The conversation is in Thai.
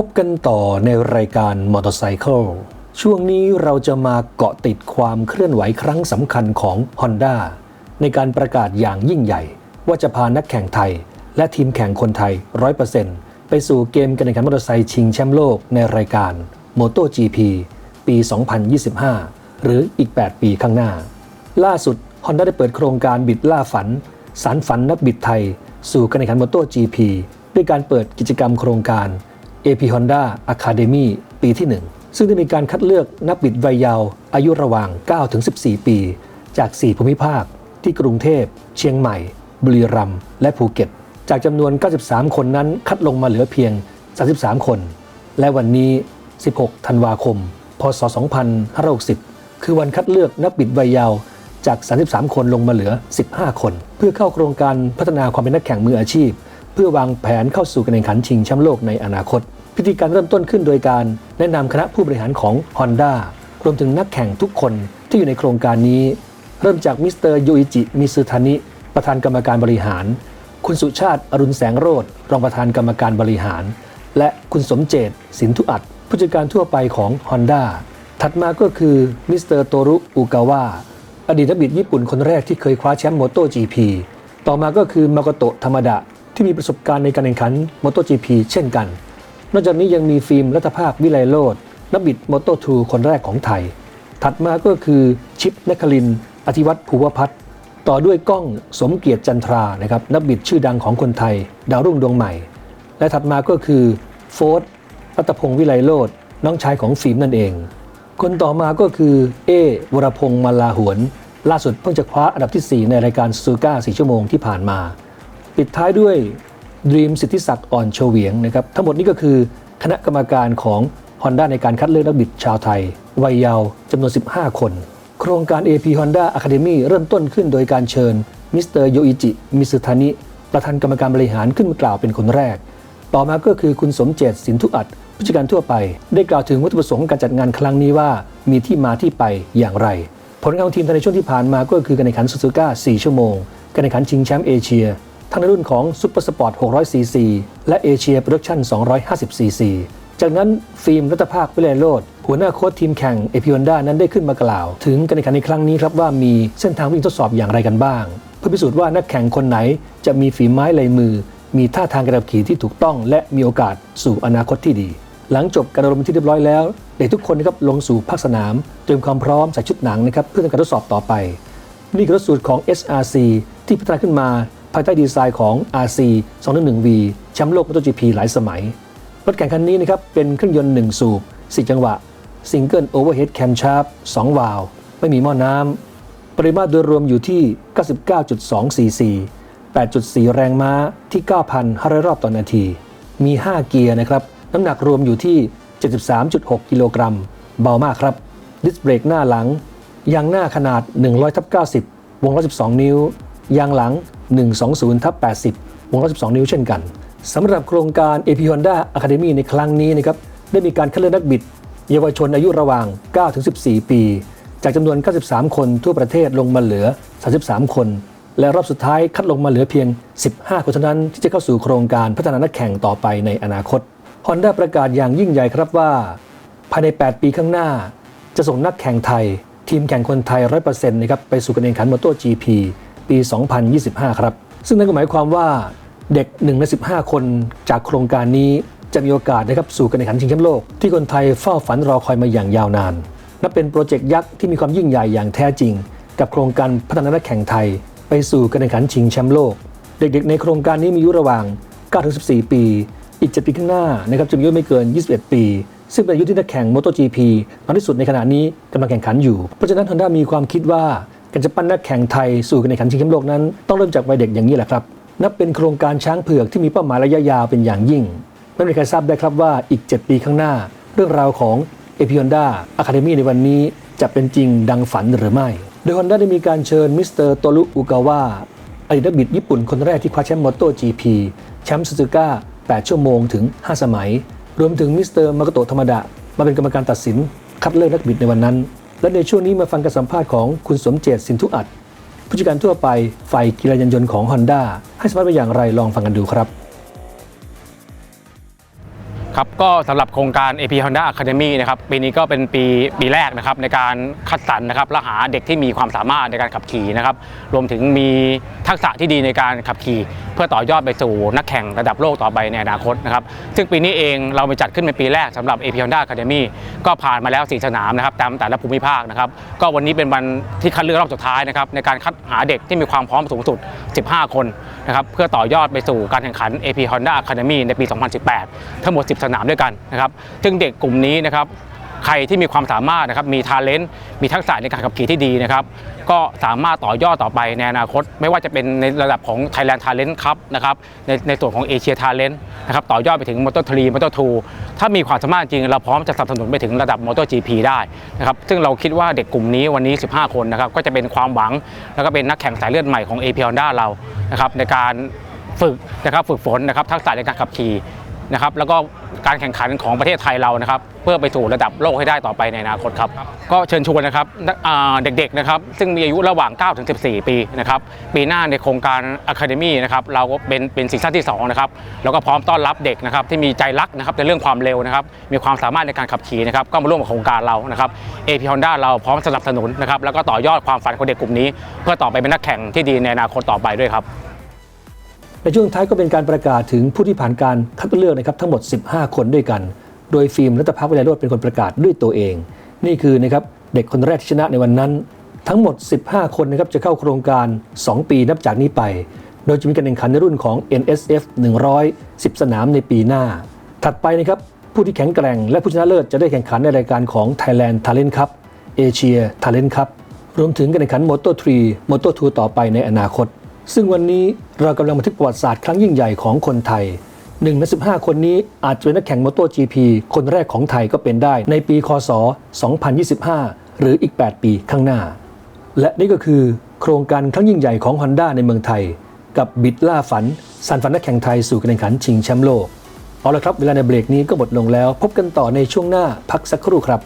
พบกันต่อในรายการมอเตอร์ไซค์ช่วงนี้เราจะมาเกาะติดความเคลื่อนไหวครั้งสำคัญของ Honda ในการประกาศอย่างยิ่งใหญ่ ว่าจะพานักแข่งไทย และทีมแข่งคนไทย 100%ไปสู่เกมการแข่งขันมอเตอร์ไซค์ชิงแชมป์โลกในรายการ MotoGP ปี 2025 หรืออีก 8 ปีข้างหน้า ล่าสุด Honda ได้เปิดโครงการบิดล่าฝัน สารฝันนักบิดไทย สู่การแข่งขัน MotoGP ด้วยการเปิดกิจกรรมโครงการ AP Honda Academy ปีที่ 1 ซึ่งได้มีการคัดเลือกนักบิดวัยเยาว์อายุระหว่าง 9-14 ปี จาก 4 ภูมิภาค ที่กรุงเทพ เชียงใหม่ บุรีรัมย์และภูเก็ต จากจำนวน 93 คนนั้นคัดลงมาเหลือเพียง 33 คน และวันนี้ 16 ธันวาคม พศ 2560 คือวันคัดเลือกนักบิดวัยเยาว์จาก 33 คนลงมาเหลือ 15 คน เพื่อเข้าโครงการพัฒนาความเป็นนักแข่งมืออาชีพ เพื่อวางแผนเข้าสู่การแข่งขันชิงแชมป์โลกในอนาคต พิธีการเริ่มต้นขึ้นโดยการแนะนำคณะผู้บริหารของ Honda รวมถึงนักแข่งทุกคนที่อยู่ในโครงการนี้ เริ่มจากมิสเตอร์โยอิจิมิซึทานิ ประธานกรรมการบริหาร คุณสุชาติอรุณแสงโรธรองประธานกรรมการบริหาร และคุณสมเจตสินทุอัดผู้จัดการทั่วไปของ Honda ถัดมาก็คือมิสเตอร์โตรุอุกาวะอดีตนักบิดญี่ปุ่นคนแรกที่เคยคว้าแชมป์โมโต GP ต่อมาก็คือมาโกโตะธรรมดะที่มีประสบการณ์ในการแข่งขัน MotoGP เช่นกัน นอกจากนี้ยังมีฟิล์มรัตภาควิไลโรดนักบิด Moto2 คนแรกของไทย ถัดมาก็คือชิปนคลินอธิวัตรภูวพัฒน์ต่อด้วยกล้องสมเกียรติจันทรานะครับนักบิดชื่อดังของคนไทย ดาวรุ่งดวงใหม่ และถัดมาก็คือโฟร์ดรัตพงศ์วิไลโรดน้องชายของฟิล์มนั่นเอง คนต่อมาก็คือเอวรพงศ์มาลาหวน ล่าสุดเพิ่งจะคว้าอันดับทีสี่4 ในรายการซูก้า4ชั่วโมงที่ผ่านมา ปิดท้ายด้วย ดรีมสิทธิศักดิ์อ่อนโชเวียงนะครับทั้งหมดนี้ก็คือคณะกรรมการของ Honda ในการคัดเลือกนักบิดชาวไทย วัยเยาว์จำนวน 15 คน โครงการ AP Honda Academy เริ่มต้นขึ้นโดยการเชิญมิสเตอร์โยอิจิ มิสุทานิ ประธานกรรมการบริหารขึ้นมากล่าวเป็นคนแรก ต่อมาก็คือคุณสมเจตสินทุอัดผู้จัดการทั่วไป ได้กล่าวถึงวัตถุประสงค์การจัดงานครั้งนี้ว่ามีที่มาที่ไปอย่างไร ผลงานของทีมในช่วงที่ผ่านมาก็คือการแข่งขันซูซูก้า4ชั่วโมงการแข่งขันชิงแชมป์เอเชีย ทั้งในรุ่นของซุปเปอร์สปอร์ต600 ซีซี และเอเชียโปรดักชั่น250 ซีซี จากนั้นฟิล์มรัตภาควิเลโรดหัวหน้าโค้ชทีมแข่งเอพิวันด้านั้นได้ขึ้นมากล่าว ถึงการแข่งขันในครั้งนี้ครับว่ามีเส้นทางวิ่งทดสอบอย่างไรกันบ้าง เพื่อพิสูจน์ว่านักแข่งคนไหนจะมีฝีไม้ลายมือ มีท่าทางการขับขี่ที่ถูกต้องและมีโอกาสสู่อนาคตที่ดี หลังจบการอบรมที่เรียบร้อยแล้วเด็กทุกคนนะครับลงสู่ภาคสนามเตรียมความพร้อมใส่ชุดหนังนะครับเพื่อทำการทดสอบต่อไปนี่คือรถสูตรของ SRC ที่พัฒนาขึ้นมา ภายใต้ดีไซน์ของ RC 211V แชมป์โลก MotoGP หลายสมัย รถแข่งคันนี้นะครับเป็นเครื่องยนต์ 1 สูบ 4 จังหวะ Single Overhead Camshaft 2วาล์วไม่มีหม้อน้ำ ปริมาตรโดยรวมอยู่ที่ 99.2 cc 8.4 แรงม้าที่ 9,500 รอบต่อนาที มี 5 เกียร์นะครับ น้ำหนักรวมอยู่ที่ 73.6 กิโลกรัม เบามากครับ ดิสเบรกหน้าหลัง ยางหน้าขนาด 100ทับ90 วง112 นิ้ว ยางหลัง 120ทับ80 วง112 นิ้วเช่นกันสำหรับโครงการ AP Honda Academy ในครั้งนี้นะครับได้มีการคัดเลือกนักบิด เยาวชนอายุระหว่าง 9-14 ปี จากจำนวน 93 คนทั่วประเทศลงมาเหลือ 33 คน และรอบสุดท้ายคัดลงมาเหลือเพียง 15 คนเท่านั้นที่จะเข้าสู่โครงการพัฒนานักแข่งต่อไปในอนาคต Honda ประกาศอย่างยิ่งใหญ่ครับว่า ภายใน 8 ปีข้างหน้า จะส่งนักแข่งไทย ทีมแข่งคนไทย 100%นะครับไปสู่การแข่งขันมอเตอร์ GP ปี 2025 ครับ ซึ่งนั่นก็หมายความว่าเด็ก1ใน15 คนจากโครงการนี้จะมีโอกาสนะครับสู่การแข่งขันชิงแชมป์โลก ที่คนไทยเฝ้าฝันรอคอยมาอย่างยาวนาน นับเป็นโปรเจกต์ยักษ์ที่มีความยิ่งใหญ่อย่างแท้จริง กับโครงการพัฒนานักแข่งไทย ไปสู่การแข่งขันชิงแชมป์โลก เด็กๆ ในโครงการนี้มีอายุระหว่าง 9-14 ปี อีก 7 ปีข้างหน้านะครับจะมีอายุไม่เกิน 21 ปี ซึ่งเป็นอายุที่นักแข่ง MotoGP น้อยที่สุดในขณะนี้กำลังแข่งขันอยู่ เพราะฉะนั้น Honda มีความคิดว่า การจะปั้นนักแข่งไทยสู่การแข่งขันชิงแชมป์โลกนั้น ต้องเริ่มจากวัยเด็กอย่างนี้แหละครับ นับเป็นโครงการช้างเผือกที่มีเป้าหมายระยะยาวเป็นอย่างยิ่งไม่มีใครทราบได้ครับว่าอีก 7 ปีข้างหน้า เรื่องราวของ a p i o n d a Academy ในวันนี้จะเป็นจริงดังฝันหรือไม่ โดย Honda ได้มีการเชิญมิสเตอร์โตรุอุกาวะอดีตนักบิดญี่ปุ่นคนแรกที่คว้าแชมป์มอเตอร์ GP แชมป์ซูซูก้า8 ชั่วโมงถึง 5 สมัย รวมถึงมิสเตอร์มาโกโตะธรรมดะมาเป็นกรรมการตัดสินคัดเลือกนักบิดในวันนั้น และในช่วงนี้มาฟังการสัมภาษณ์ของคุณสมเจตสินทุอัดผู้จัดการทั่วไปฝ่ายกีฬายานยนต์ของ Honda ให้สัมภาษณ์ไปอย่างไรลองฟังกันดูครับ ครับก็สำหรับโครงการ AP Honda Academy นะครับปีนี้ก็เป็นปีปีแรกนะครับในการคัดสรรนะครับและหาเด็กที่มีความสามารถในการขับขี่นะครับรวมถึงมีทักษะที่ดีในการขับขี่เพื่อต่อยอดไปสู่นักแข่งระดับโลกต่อไปในอนาคตนะครับซึ่งปีนี้เองเราไปจัดขึ้นเป็นปีแรกสำหรับ AP Honda Academy ก็ผ่านมาแล้ว 4 สนามนะครับตามแต่ละภูมิภาคนะครับก็วันนี้เป็นวันที่คัดเลือกรอบสุดท้ายนะครับในการคัดหาเด็กที่มีความพร้อมสูงสุด 15 คนนะครับเพื่อต่อยอดไปสู่การแข่งขัน AP Honda Academy ในปี 2018 ทั้งหมด 10 สนามด้วยกันนะครับซึ่งเด็กกลุ่มนี้นะครับ ใครที่มีความสามารถนะครับมีทาเลนต์มีทักษะในการขับขี่ที่ดีนะครับก็สามารถต่อยอดต่อไปในอนาคต ไม่ว่าจะเป็นในระดับของ Thailand Talent Cup นะครับในในส่วนของ Asia Talent นนะครับต่อยอดไปถึง Moto 3 Moto 2ถ้ามีความสามารถจริง เราพร้อมจะสนับสนุนไปถึงระดับ Moto GP ได้นะครับซึ่งเราคิดว่าเด็กกลุ่มนี้วันนี้ 15 คนนะครับก็จะเป็นความหวัง แล้วก็เป็นนักแข่งสายเลือดใหม่ของ AP Honda เรานะครับในการฝึกนะครับฝึกฝนนะครับทักษะในการขับขี่ นะครับแล้วก็การแข่งขันของประเทศไทยเรานะครับเพื่อไปสู่ระดับโลกให้ได้ต่อไปในอนาคตครับก็เชิญชวนนะครับนักอ่าเด็กๆนะครับซึ่งมีอายุระหว่าง 9 ถึง 14 ปีนะครับปีหน้าในโครงการ Academy นะครับเราก็เป็นเป็นซีซั่นที่2นะครับแล้วก็พร้อมต้อนรับเด็กนะครับที่มีใจรักนะครับในเรื่องความเร็วนะครับมีความสามารถในการขับขี่นะครับก็มาร่วมกับโครงการเรานะครับ AP Honda เราพร้อมสนับสนุนนะครับแล้วก็ต่อยอดความฝันของเด็กกลุ่มนี้ เพื่อต่อไปเป็นนักแข่งที่ดีในอนาคตต่อไปด้วยครับ ในช่วงท้ายก็เป็นการประกาศถึงผู้ที่ผ่านการคัดเลือกนะครับทั้งหมด 15 คนด้วยกัน โดยฟิล์มรัตพักวิไลโรจน์เป็นคนประกาศด้วยตัวเอง นี่คือนะครับเด็กคนแรกที่ชนะในวันนั้น ทั้งหมด 15 คนนะครับจะเข้าโครงการ 2 ปีนับจากนี้ไป โดยจะมีการแข่งขันในรุ่นของ NSF 110 สนามในปีหน้า ถัดไปนะครับผู้ที่แข็งแกร่งและผู้ชนะเลิศจะได้แข่งขันในรายการของ Thailand Talent Cup Asia Talent Cup รวมถึงการแข่งขัน Moto 3 Moto 2ต่อไปในอนาคต ซึ่งวันนี้เรากำลังบันทึกประวัติศาสตร์ครั้งยิ่งใหญ่ของคนไทยหนึ่งใน15 คนนี้อาจจะเป็นนักแข่ง Moto GP คนแรกของไทยก็เป็นได้ในปีคศ 2025 หรืออีก 8 ปีข้างหน้า และนี่ก็คือโครงการครั้งยิ่งใหญ่ของ Honda ในเมืองไทย กับบิดล่าฝันสันฝันนักแข่งไทยสู่การแข่งขันชิงแชมป์โลก เอาละครับ เวลาในเบรกนี้ก็หมดลงแล้ว พบกันต่อในช่วงหน้าพักสักครู่ครับ